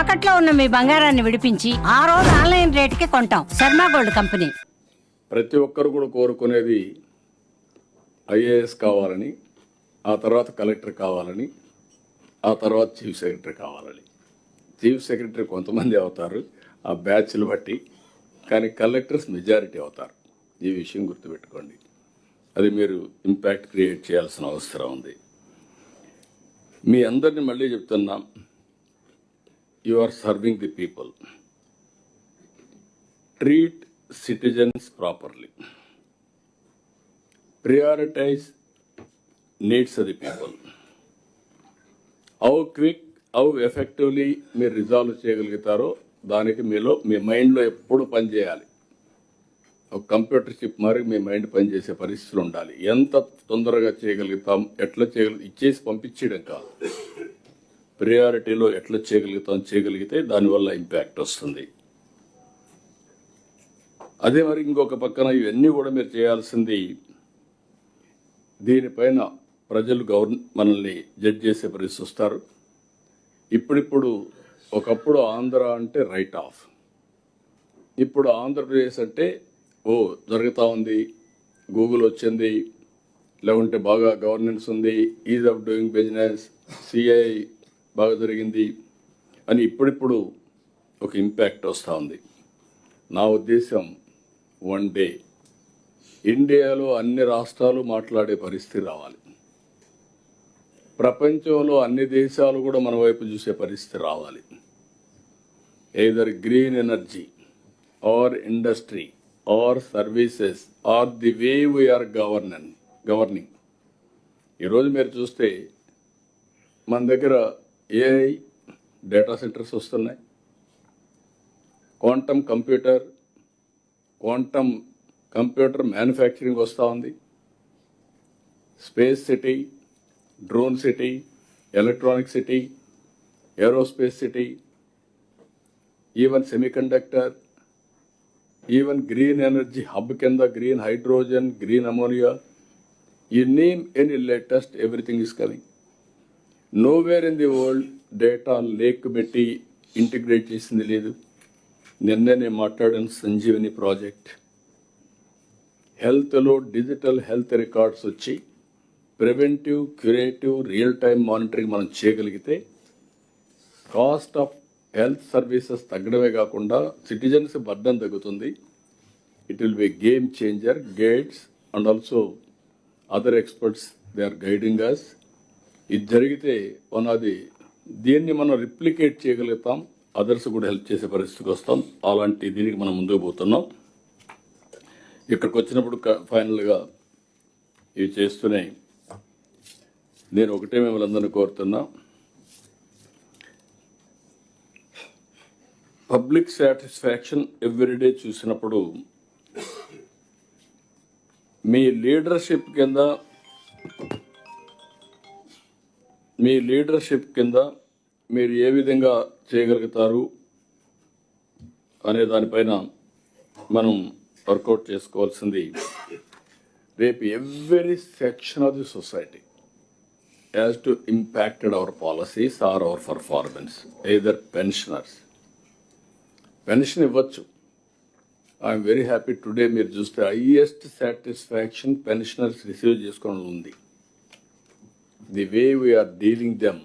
తాకట్లో ఉన్న మీ బంగారాన్ని విడిపించి ఆ రోజు ఆన్లైన్ రేటుకి కొంటాం. Sharma gold company. ప్రతి ఒక్కరు కూడా కోరుకునేది ఐఏఎస్ కావాలని ఆ తర్వాత కలెక్టర్ కావాలని ఆ తర్వాత చీఫ్ సెక్రటరీ కావాలని. చీఫ్ సెక్రటరీ కొంతమంది అవుతారు ఆ బ్యాచ్లు బట్టి కానీ కలెక్టర్స్ మెజారిటీ అవుతారు. ఈ విషయం గుర్తుపెట్టుకోండి. అది మీరు ఇంపాక్ట్ క్రియేట్ చేయాల్సిన అవసరం ఉంది. మీ అందరిని మళ్ళీ చెప్తున్నాం you are serving the people treat citizens properly. Prioritize needs of the people. Quick quick, effectively మీరు రిజాల్వ్ చేయగలుగుతారో దానికి మీలో మీ మైండ్లో ఎప్పుడు పనిచేయాలి ఒక కంప్యూటర్ చిప్ మరి మీ మైండ్ పనిచేసే పరిస్థితులు ఉండాలి ఎంత తొందరగా చేయగలుగుతాం ఎట్లా చేయగలుగు ఇచ్చేసి పంపించేయడం కాదు ప్రియారిటీలో ఎట్లా చేయగలుగుతాం చేయగలిగితే దానివల్ల ఇంపాక్ట్ వస్తుంది. అదే మరి ఇంకొక పక్కన ఇవన్నీ కూడా మీరు చేయాల్సింది దీనిపైన ప్రజలు గవర్న మనల్ని జడ్జ్ చేసే పరిస్థితి వస్తారు. ఇప్పుడిప్పుడు ఒకప్పుడు ఆంధ్ర అంటే రైట్ ఆఫ్. ఇప్పుడు ఆంధ్రప్రదేశ్ అంటే ఓ జరుగుతూ ఉంది గూగుల్ వచ్చింది లేకుంటే బాగా గవర్నెన్స్ ఉంది ease of doing business CI బాగా జరిగింది అని ఇప్పుడిప్పుడు ఒక ఇంపాక్ట్ వస్తూ ఉంది. నా ఉద్దేశం వన్ డే ఇండియాలో అన్ని రాష్ట్రాలు మాట్లాడే పరిస్థితి రావాలి. ప్రపంచంలో అన్ని దేశాలు కూడా మన వైపు చూసే పరిస్థితి రావాలి. Either green energy or industry or services or the way we are govern governing ఈరోజు మీరు చూస్తే మన దగ్గర ఏఐ డేటా సెంటర్స్ వస్తున్నాయి. Quantum computer quantum computer manufacturing వస్తూ ఉంది. Space city drone city electronic city aerospace city even semiconductor even green energy hub కింద green hydrogen green ammonia you name any latest everything is coming nowhere in the world data lake పెట్టి integrate చేసింది లేదు. నిన్ననే మాట్లాడాను మాట్లాడిన Sanjeevani project హెల్త్లో digital health records వచ్చి preventive curative real time monitoring మనం చేయగలిగితే కాస్ట్ ఆఫ్ హెల్త్ సర్వీసెస్ తగ్గడమే కాకుండా సిటిజన్స్ బర్డన్ తగ్గుతుంది. It will be game changer guides and also other experts they are guiding us ఇది జరిగితే మనం అది దీన్ని మనం రిప్లికేట్ చేయగలుగుతాం. అదర్స్ కూడా హెల్ప్ చేసే పరిస్థితికి వస్తాం. అలాంటి దీనికి మనం ముందుకు పోతున్నాం. ఇక్కడికి వచ్చినప్పుడు ఫైనల్గా ఇవి చేస్తూనే నేను ఒకటే మిమ్మల్ని అందరినీ కోరుతున్నా. పబ్లిక్ సాటిస్ఫాక్షన్ ఎవ్రీడే చూసినప్పుడు మీ లీడర్షిప్ కింద మీ లీడర్షిప్ కింద మీరు ఏ విధంగా చేయగలుగుతారు అనే దానిపైన మనం వర్కౌట్ చేసుకోవాల్సింది రేపు every section of the society as to impacted our policies or our performance either pensioners pension ఇవ్వచ్చు. ఐఎమ్ వెరీ హ్యాపీ టుడే మీరు చూస్తే హైయెస్ట్ సాటిస్ఫాక్షన్ పెన్షనర్స్ రిసీవ్ చేసుకోవడం ఉంది. The way we are dealing them,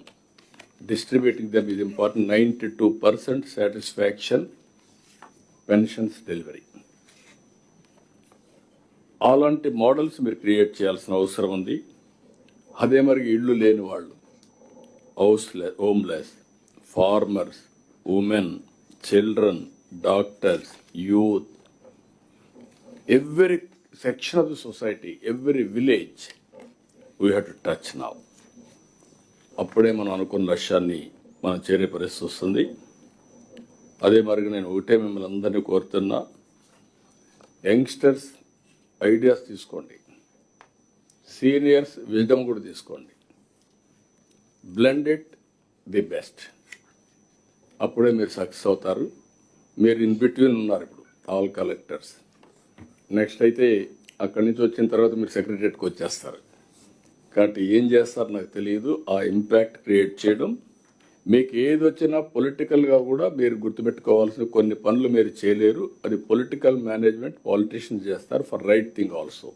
distributing them is important. Two percent satisfaction pensions delivery అలాంటి models మీరు create చేయాల్సిన అవసరం ఉంది అదే మరి ఇళ్ళు లేని వాళ్ళు houseless homeless farmers women children doctors youth every section of the society every village we have to touch now అప్పుడే మనం అనుకున్న లక్ష్యాన్ని మనం చేరే పరిస్థితి వస్తుంది. అదే మరి నేను ఒకటే మిమ్మల్ని అందరినీ కోరుతున్నా యంగ్స్టర్స్ ఐడియాస్ తీసుకోండి. సీనియర్స్ విజడమ్ కూడా తీసుకోండి. Blend it the best. అప్పుడే మీరు సక్సెస్ అవుతారు. మీరు ఇన్ బిట్వీన్ ఉన్నారు ఇప్పుడు ఆల్ కలెక్టర్స్. నెక్స్ట్ అయితే అక్కడి నుంచి వచ్చిన తర్వాత మీరు సెక్రటరియట్కి వచ్చేస్తారు. కాబట్టి ఏం చేస్తారు నాకు తెలియదు. ఆ ఇంపాక్ట్ క్రియేట్ చేయడం. మీకు ఏది వచ్చినా పొలిటికల్గా కూడా మీరు గుర్తుపెట్టుకోవాల్సిన కొన్ని పనులు మీరు చేయలేరు. అది పొలిటికల్ మేనేజ్మెంట్ పాలిటీషియన్స్ చేస్తారు ఫర్ రైట్ థింగ్ ఆల్సో